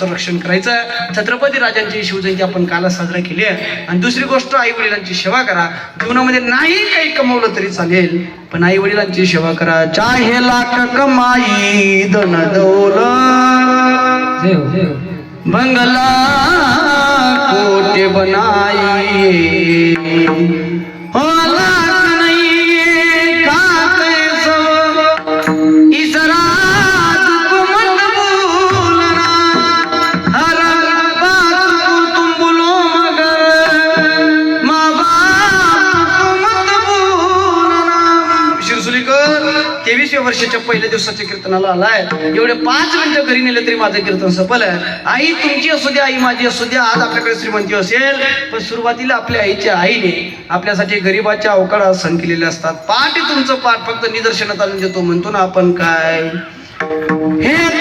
रक्षण करायचं छत्रपती राजांची शिवजयंती आपण कालच साजरा केली आहे. आणि दुसरी गोष्ट आई वडिलांची सेवा करा. जीवनामध्ये नाही काही कमवलं तरी चालेल पण आई वडिलांची सेवा करा. चाहे लाख कमाई धन दौलत बंगला कोटे बनाई? हो तेवीसव्या वर्षाच्या पहिल्या दिवसाच्या कीर्तनाला आलाय. एवढे पाच मिनिटं घरी नेले तरी माझं कीर्तन सफल आहे. आई तुमची असू द्या आई माझी असू द्या आज आपल्याकडे श्रीमंती असेल. पण सुरुवातीला आपल्या आईच्या आईने आपल्यासाठी गरीबाच्या अवकाळात सण केलेले असतात. पाठ तुमचं पाठ फक्त निदर्शनात आणून देतो. म्हणतो ना आपण काय? हे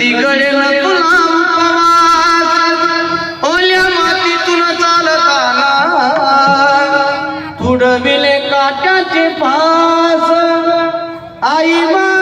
कधी घडेल तुला उपवास ओल्या मातीतून चालताना तुडविले काट्याचे फास आई मा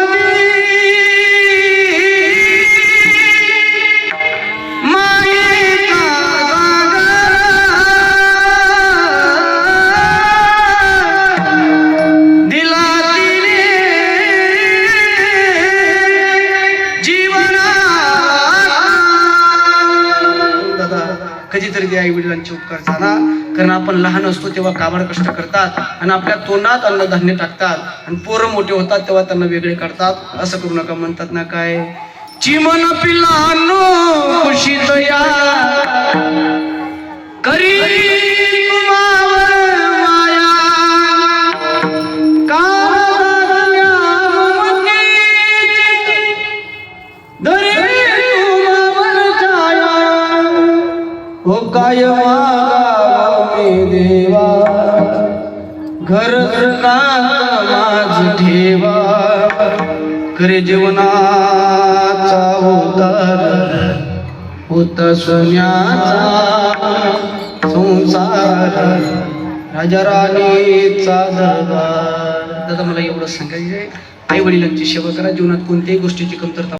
कधीतरी आई वडिलांचे उपकार झाला कारण आपण लहान असतो तेव्हा काबाड कष्ट करतात आणि आपल्या तोंडात अन्नधान्य टाकतात आणि पोरं मोठे होतात तेव्हा त्यांना वेगळे काढतात. असं करू नका म्हणतात ना काय? चिमन पिलानो हो काय मागाव मी देवा? घर माझ ठेवा. करे जीवनाचा उतार होता सोन्याचा संसार राजा राणीचा दरबार. दादा मला एवढं सांगायचं आहे आई वडिलांची सेवा करा. जीवनात कोणत्याही गोष्टीची कमतरता